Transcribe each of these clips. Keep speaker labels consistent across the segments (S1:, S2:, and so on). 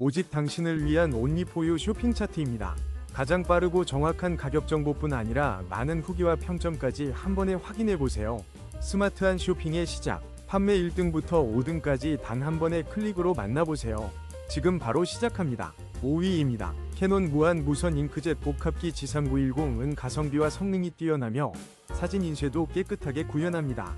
S1: 오직 당신을 위한 온리포유 쇼핑 차트입니다. 가장 빠르고 정확한 가격 정보뿐 아니라 많은 후기와 평점까지 한 번에 확인해 보세요. 스마트한 쇼핑의 시작. 판매 1등부터 5등까지 단 한 번의 클릭으로 만나보세요. 지금 바로 시작합니다. 5위입니다. 캐논 무한 무선 잉크젯 복합기 G3910은 가성비와 성능이 뛰어나며 사진 인쇄도 깨끗하게 구현합니다.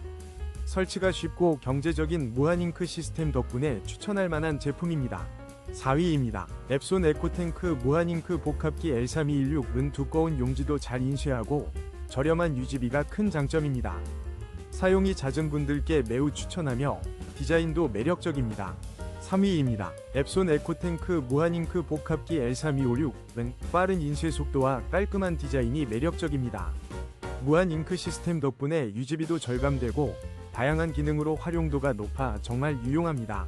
S1: 설치가 쉽고 경제적인 무한 잉크 시스템 덕분에 추천할 만한 제품입니다. 4위입니다. 앱손 에코탱크 무한잉크 복합기 L3216은 두꺼운 용지도 잘 인쇄하고 저렴한 유지비가 큰 장점입니다. 사용이 잦은 분들께 매우 추천하며 디자인도 매력적입니다. 3위입니다. 앱손 에코탱크 무한잉크 복합기 L3256은 빠른 인쇄 속도와 깔끔한 디자인이 매력적입니다. 무한 잉크 시스템 덕분에 유지비도 절감되고 다양한 기능으로 활용도가 높아 정말 유용합니다.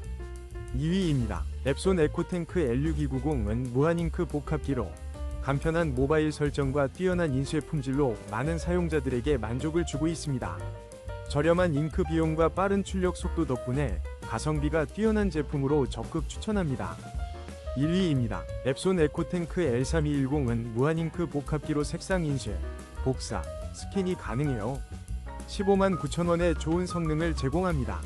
S1: 2위입니다. 앱손 에코탱크 L6290은 무한잉크 복합기로 간편한 모바일 설정과 뛰어난 인쇄 품질로 많은 사용자들에게 만족을 주고 있습니다. 저렴한 잉크 비용과 빠른 출력 속도 덕분에 가성비가 뛰어난 제품으로 적극 추천합니다. 1위입니다. 앱손 에코탱크 L3210은 무한잉크 복합기로 색상 인쇄, 복사, 스캔이 가능해요. 15만 9천원의 좋은 성능을 제공합니다.